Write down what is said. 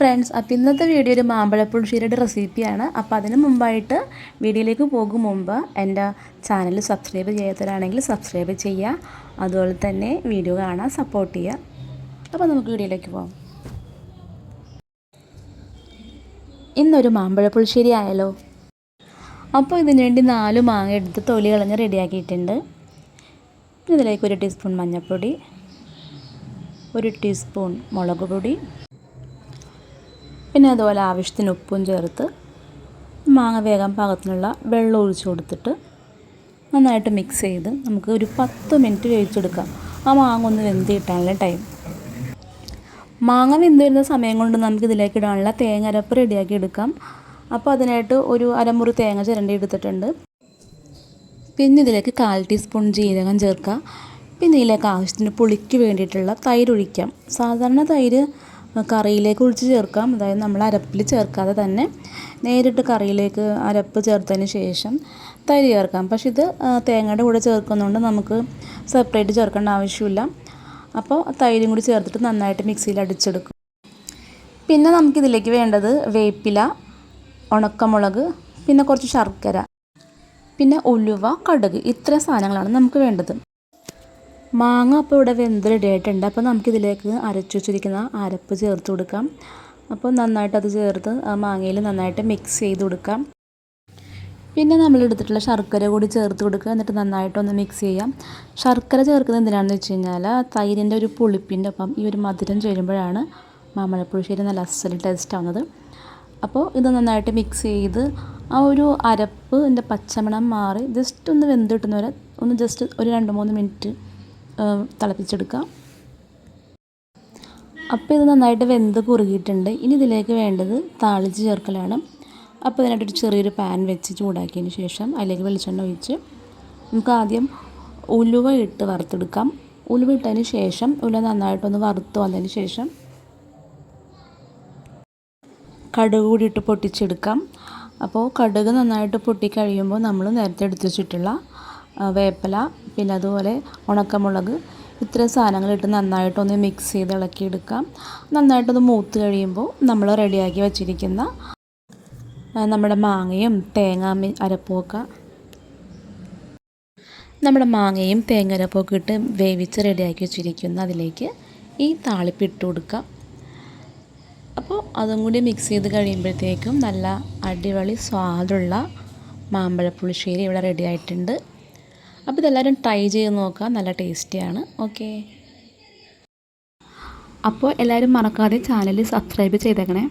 Friends അപ്പോൾ ഇന്നത്തെ video ഒരു മാമ്പഴപ്പുളിശ്ശേരിയുടെ റെസിപ്പിയാണ് അപ്പോൾ അതിന് മുമ്പായിട്ട് വീഡിയോയിലേക്ക് പോകും മുമ്പ് എന്റെ ചാനൽ സബ്സ്ക്രൈബ് ചെയ്യാത്തവരാണെങ്കിൽ സബ്സ്ക്രൈബ് ചെയ്യുക. അതുപോലെ തന്നെ വീഡിയോ കാണാൻ സപ്പോർട്ട് ചെയ്യുക. അപ്പോൾ നമുക്ക് വീഡിയോയിലേക്ക് പോകാം ഇന്നൊരു മാമ്പഴപ്പുളിശ്ശേരി ആയാലോ അപ്പോൾ ഇതിന് വേണ്ടി നാല് മാങ്ങ എടുത്ത് തൊലി കളഞ്ഞ് റെഡിയാക്കിയിട്ടുണ്ട് ഇതിലേക്ക് ഒരു ടീസ്പൂൺ മഞ്ഞൾപ്പൊടി ഒരു ടീസ്പൂൺ മുളക് പൊടി പിന്നെ അതുപോലെ ആവശ്യത്തിന് ഉപ്പും ചേർത്ത് മാങ്ങ വേഗം പാകത്തിനുള്ള വെള്ളം ഒഴിച്ചു കൊടുത്തിട്ട് നന്നായിട്ട് മിക്സ് ചെയ്ത് നമുക്ക് ഒരു പത്ത് മിനിറ്റ് വേവിച്ചെടുക്കാം. ആ മാങ്ങ ഒന്ന് വെന്ത് കിട്ടാനുള്ള ടൈം മാങ്ങ വെന്ത് വരുന്ന സമയം കൊണ്ട് നമുക്ക് ഇതിലേക്ക് ഇടാനുള്ള തേങ്ങ അരപ്പ് റെഡിയാക്കി എടുക്കാം. അപ്പോൾ അതിനായിട്ട് ഒരു അരമുറി തേങ്ങ ചിരണ്ടി എടുത്തിട്ടുണ്ട്. പിന്നെ ഇതിലേക്ക് കാൽ ടീസ്പൂൺ ജീരകം ചേർക്കാം. പിന്നെ ഇതിലേക്ക് ആവശ്യത്തിന് പുളിക്ക് വേണ്ടിയിട്ടുള്ള തൈര് ഒഴിക്കാം. സാധാരണ തൈര് കറിയിലേക്ക് ഒഴിച്ച് ചേർക്കാം. അതായത് നമ്മൾ അരപ്പിൽ ചേർക്കാതെ തന്നെ നേരിട്ട് കറിയിലേക്ക് അരപ്പ് ചേർത്തതിന് ശേഷം തൈര് ചേർക്കാം. പക്ഷെ ഇത് തേങ്ങയുടെ കൂടെ ചേർക്കുന്നതുകൊണ്ട് നമുക്ക് സെപ്പറേറ്റ് ചേർക്കേണ്ട ആവശ്യമില്ല. അപ്പോൾ തൈരും കൂടി ചേർത്തിട്ട് നന്നായിട്ട് മിക്സിയിൽ അടിച്ചെടുക്കും. പിന്നെ നമുക്കിതിലേക്ക് വേണ്ടത് വേപ്പില ഉണക്കമുളക് പിന്നെ കുറച്ച് ശർക്കര പിന്നെ ഉലുവ കടുക് ഇത്രയും സാധനങ്ങളാണ് നമുക്ക് വേണ്ടത്. മാങ്ങ അപ്പോൾ ഇവിടെ വെന്ത് റെഡിയായിട്ടുണ്ട് അപ്പോൾ നമുക്കിതിലേക്ക് അരച്ചു വെച്ചിരിക്കുന്ന അരപ്പ് ചേർത്ത് കൊടുക്കാം. അപ്പോൾ നന്നായിട്ട് അത് ചേർത്ത് ആ മാങ്ങയിൽ നന്നായിട്ട് മിക്സ് ചെയ്ത് കൊടുക്കാം. പിന്നെ നമ്മൾ എടുത്തിട്ടുള്ള ശർക്കര കൂടി ചേർത്ത് കൊടുക്കുക. എന്നിട്ട് നന്നായിട്ടൊന്ന് മിക്സ് ചെയ്യാം. ശർക്കര ചേർക്കുന്നത് എന്തിനാണെന്ന് വെച്ച് കഴിഞ്ഞാൽ തൈരിന്റെ ഒരു പുളിപ്പിന്റെ ഒപ്പം ഈ ഒരു മധുരം ചേരുമ്പോഴാണ് മാമ്പഴപ്പുളിശ്ശേരി നല്ല അസൽ ടേസ്റ്റ് ആവുന്നത്. അപ്പോൾ ഇത് നന്നായിട്ട് മിക്സ് ചെയ്ത് ആ ഒരു അരപ്പ് എന്റെ പച്ചമണം മാറി ജസ്റ്റ് ഒന്ന് വെന്ത് കിട്ടുന്നവരെ ഒന്ന് ജസ്റ്റ് ഒരു രണ്ട് മൂന്ന് മിനിറ്റ് തിളപ്പിച്ചെടുക്കാം. അപ്പോൾ ഇത് നന്നായിട്ട് വെന്ത് കുറുകിയിട്ടുണ്ട്. ഇനി ഇതിലേക്ക് വേണ്ടത് താളിച്ച് ചേർക്കലാണ്. അപ്പോൾ ഇതിനായിട്ടൊരു ചെറിയൊരു പാൻ വെച്ച് ചൂടാക്കിയതിന് ശേഷം അതിലേക്ക് വെളിച്ചെണ്ണ ഒഴിച്ച് നമുക്ക് ആദ്യം ഉലുവ ഇട്ട് വറുത്തെടുക്കാം. ഉലുവ ഇട്ടതിന് ശേഷം ഉലുവ നന്നായിട്ടൊന്ന് വറുത്ത് വന്നതിന് ശേഷം കടുക് കൂടി ഇട്ട് പൊട്ടിച്ചെടുക്കാം. അപ്പോൾ കടുക് നന്നായിട്ട് പൊട്ടിക്കഴിയുമ്പോൾ നമ്മൾ നേരത്തെ എടുത്തു വെച്ചിട്ടുള്ള വേപ്പില പിന്നെ അതുപോലെ ഉണക്കമുളക്. ഇത്രയും സാധനങ്ങളിട്ട് നന്നായിട്ടൊന്ന് മിക്സ് ചെയ്ത് ഇളക്കിയെടുക്കാം നന്നായിട്ടൊന്ന് മൂത്ത് കഴിയുമ്പോൾ നമ്മൾ റെഡിയാക്കി വെച്ചിരിക്കുന്ന നമ്മുടെ മാങ്ങയും തേങ്ങ അരപ്പുമൊക്കെ നമ്മുടെ മാങ്ങയും തേങ്ങ അരപ്പൊക്കെ ഇട്ട് വേവിച്ച് റെഡിയാക്കി വെച്ചിരിക്കുന്ന അതിലേക്ക് ഈ താളിപ്പ് ഇട്ട് കൊടുക്കാം അപ്പോൾ അതും കൂടി മിക്സ് ചെയ്ത് കഴിയുമ്പോഴത്തേക്കും നല്ല അടിപൊളി സ്വാദുള്ള മാമ്പഴപ്പുളിശ്ശേരി ഇവിടെ റെഡി ആയിട്ടുണ്ട്. അപ്പോൾ ഇതെല്ലാവരും ട്രൈ ചെയ്ത് നോക്കുക. നല്ല ടേസ്റ്റിയാണ് ഓക്കെ അപ്പോൾ എല്ലാവരും മറക്കാതെ ചാനൽ സബ്സ്ക്രൈബ് ചെയ്തേക്കണേ.